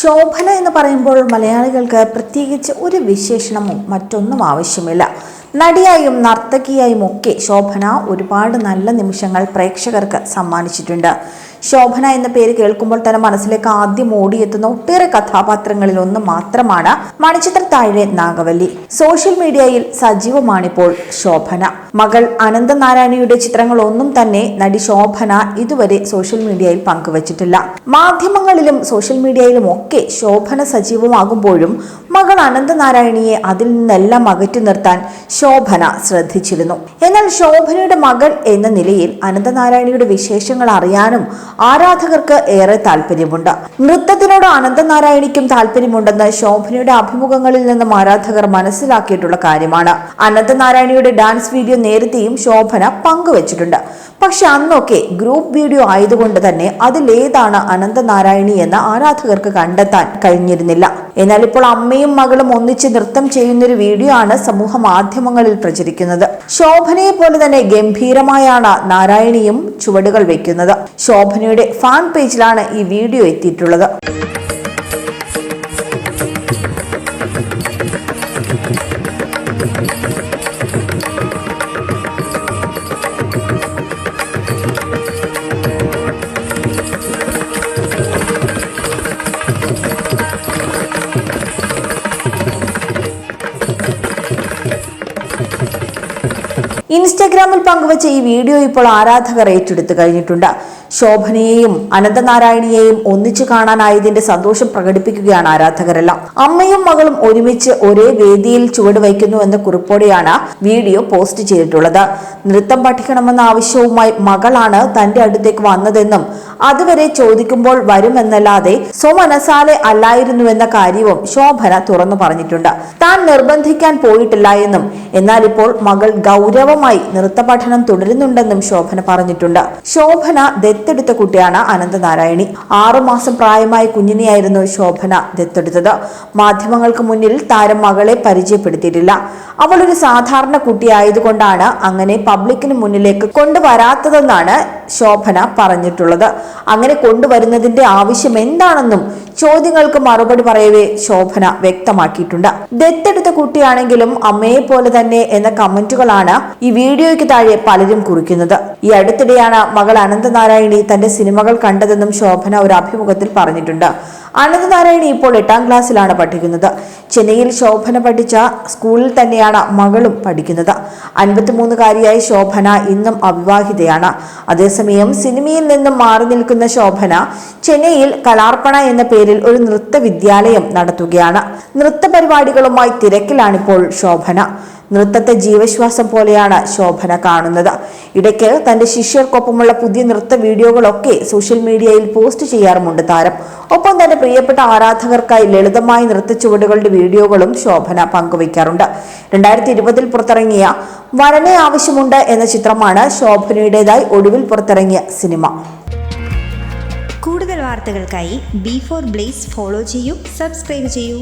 ശോഭന എന്ന് പറയുമ്പോൾ മലയാളികൾക്ക് പ്രത്യേകിച്ച് ഒരു വിശേഷണമോ മറ്റൊന്നും ആവശ്യമില്ല. നടിയായും നർത്തകിയായും ഒക്കെ ശോഭന ഒരുപാട് നല്ല നിമിഷങ്ങൾ പ്രേക്ഷകർക്ക് സമ്മാനിച്ചിട്ടുണ്ട്. ശോഭന എന്ന പേര് കേൾക്കുമ്പോൾ തന്നെ മനസ്സിലേക്ക് ആദ്യം ഓടിയെത്തുന്ന ഒട്ടേറെ കഥാപാത്രങ്ങളിൽ ഒന്ന് മാത്രമാണ് മണിച്ചിത്ര താഴെ നാഗവല്ലി. സോഷ്യൽ മീഡിയയിൽ സജീവമാണിപ്പോൾ ശോഭന. മകൾ അനന്തനാരായണിയുടെ ചിത്രങ്ങളൊന്നും തന്നെ നടി ശോഭന ഇതുവരെ സോഷ്യൽ മീഡിയയിൽ പങ്കുവച്ചിട്ടില്ല. മാധ്യമങ്ങളിലും സോഷ്യൽ മീഡിയയിലും ഒക്കെ ശോഭന സജീവമാകുമ്പോഴും മകൾ അനന്തനാരായണിയെ അതിൽ നിന്നെല്ലാം അകറ്റി നിർത്താൻ ശോഭന ശ്രദ്ധിച്ചിരുന്നു. എന്നാൽ ശോഭനയുടെ മകൾ എന്ന നിലയിൽ അനന്തനാരായണിയുടെ വിശേഷങ്ങൾ അറിയാനും ആരാധകർക്ക് ഏറെ താല്പര്യമുണ്ട് നൃത്തത്തിനോട് അനന്തനാരായണിക്കും താല്പര്യമുണ്ടെന്ന് ശോഭനയുടെ അഭിമുഖങ്ങളിൽ നിന്നും ആരാധകർ മനസ്സിലാക്കിയിട്ടുള്ള കാര്യമാണ്. അനന്തനാരായണിയുടെ ഡാൻസ് വീഡിയോ നേരത്തെയും ശോഭന പങ്കുവച്ചിട്ടുണ്ട്. പക്ഷെ അന്നൊക്കെ ഗ്രൂപ്പ് വീഡിയോ ആയതുകൊണ്ട് തന്നെ അതിലേതാണ് അനന്തനാരായണി എന്ന ആരാധകർക്ക് കണ്ടെത്താൻ കഴിഞ്ഞിരുന്നില്ല. എന്നാൽ ഇപ്പോൾ അമ്മയും മകളും ഒന്നിച്ച് നൃത്തം ചെയ്യുന്നൊരു വീഡിയോ ആണ് സമൂഹ മാധ്യമങ്ങളിൽ പ്രചരിക്കുന്നത്. ശോഭനയെ പോലെ തന്നെ ഗംഭീരമായാണ് നാരായണിയും ചുവടുകൾ വെക്കുന്നത്. ശോഭനയുടെ ഫാൻ പേജിലാണ് ഈ വീഡിയോ എത്തിയിട്ടുള്ളത്. ഇൻസ്റ്റഗ്രാമിൽ പങ്കുവച്ച ഈ വീഡിയോ ഇപ്പോൾ ആരാധകർ ഏറ്റെടുത്തു കഴിഞ്ഞിട്ടുണ്ട്. ശോഭനയെയും അനന്തനാരായണിയെയും ഒന്നിച്ചു കാണാനായതിന്റെ സന്തോഷം പ്രകടിപ്പിക്കുകയാണ് ആരാധകരെല്ലാം. അമ്മയും മകളും ഒരുമിച്ച് ഒരേ വേദിയിൽ ചുവട് വയ്ക്കുന്നു എന്ന കുറിപ്പോടെയാണ് വീഡിയോ പോസ്റ്റ് ചെയ്തിട്ടുള്ളത്. നൃത്തം പഠിക്കണമെന്ന ആവശ്യവുമായി മകളാണ് തന്റെ അടുത്തേക്ക് വന്നതെന്നും അതുവരെ ചോദിക്കുമ്പോൾ വരുമെന്നല്ലാതെ സ്വമനസാലെ അല്ലായിരുന്നുവെന്ന കാര്യവും ശോഭന തുറന്നു പറഞ്ഞിട്ടുണ്ട്. താൻ നിർബന്ധിക്കാൻ പോയിട്ടില്ല എന്നും എന്നാൽ ഇപ്പോൾ മകൾ ഗൗരവമായി നൃത്ത പഠനം തുടരുന്നുണ്ടെന്നും ശോഭന പറഞ്ഞിട്ടുണ്ട്. ശോഭന ദത്തെടുത്ത കുട്ടിയാണ് അനന്തനാരായണി. ആറുമാസം പ്രായമായ കുഞ്ഞിനെയായിരുന്നു ശോഭന ദത്തെടുത്തത്. മാധ്യമങ്ങൾക്ക് മുന്നിൽ താരം മകളെ പരിചയപ്പെടുത്തിയിട്ടില്ല. അവൾ ഒരു സാധാരണ കുട്ടിയായതുകൊണ്ടാണ് അങ്ങനെ പബ്ലിക്കിന് മുന്നിലേക്ക് കൊണ്ടുവരാത്തതെന്നാണ് ശോഭന പറഞ്ഞിട്ടുള്ളത്. അങ്ങനെ കൊണ്ടുവരുന്നതിന്റെ ആവശ്യം എന്താണെന്നും ചോദ്യങ്ങൾക്ക് മറുപടി പറയവേ ശോഭന വ്യക്തമാക്കിയിട്ടുണ്ട്. ദത്തെടുത്ത കുട്ടിയാണെങ്കിലും അമ്മയെ പോലെ തന്നെ എന്ന കമന്റുകളാണ് ഈ വീഡിയോയ്ക്ക് താഴെ പലരും കുറിക്കുന്നത്. ഈ അടുത്തിടെയാണ് മകൾ അനന്തനാരായണി തന്റെ സിനിമകൾ കണ്ടതെന്നും ശോഭന ഒരു അഭിമുഖത്തിൽ പറഞ്ഞിട്ടുണ്ട്. അനന്തനാരായണി ഇപ്പോൾ എട്ടാം ക്ലാസ്സിലാണ് പഠിക്കുന്നത്. ചെന്നൈയിൽ ശോഭന പഠിച്ച സ്കൂളിൽ തന്നെയാണ് മകളും പഠിക്കുന്നത്. അൻപത്തിമൂന്നുകാരിയായ ശോഭന ഇന്നും അവിവാഹിതയാണ്. അതേസമയം സിനിമയിൽ നിന്നും മാറി നിൽക്കുന്ന ശോഭന ചെന്നൈയിൽ കലാർപ്പണ എന്ന പേരിൽ ഒരു നൃത്ത വിദ്യാലയം നടത്തുകയാണ്. നൃത്ത പരിപാടികളുമായി തിരക്കിലാണിപ്പോൾ ശോഭന. നൃത്തത്തെ ജീവശ്വാസം പോലെയാണ് ശോഭന കാണുന്നത്. ഇടയ്ക്ക് തന്റെ ശിഷ്യർക്കൊപ്പമുള്ള പുതിയ നൃത്ത വീഡിയോകളൊക്കെ സോഷ്യൽ മീഡിയയിൽ പോസ്റ്റ് ചെയ്യാറുമുണ്ട് താരം. ഒപ്പം തന്റെ പ്രിയപ്പെട്ട ആരാധകർക്കായി ലളിതമായ നൃത്ത ചുവടുകളുടെ വീഡിയോകളും ശോഭന പങ്കുവയ്ക്കാറുണ്ട്. രണ്ടായിരത്തി ഇരുപതിൽ പുറത്തിറങ്ങിയ വരനെ ആവശ്യമുണ്ട് എന്ന ചിത്രമാണ് ശോഭനയുടേതായി ഒടുവിൽ പുറത്തിറങ്ങിയ സിനിമ. കൂടുതൽ വാർത്തകൾക്കായി ബി ഫോർ ബ്ലേസ് ഫോളോ ചെയ്യൂ സബ്സ്ക്രൈബ് ചെയ്യൂ.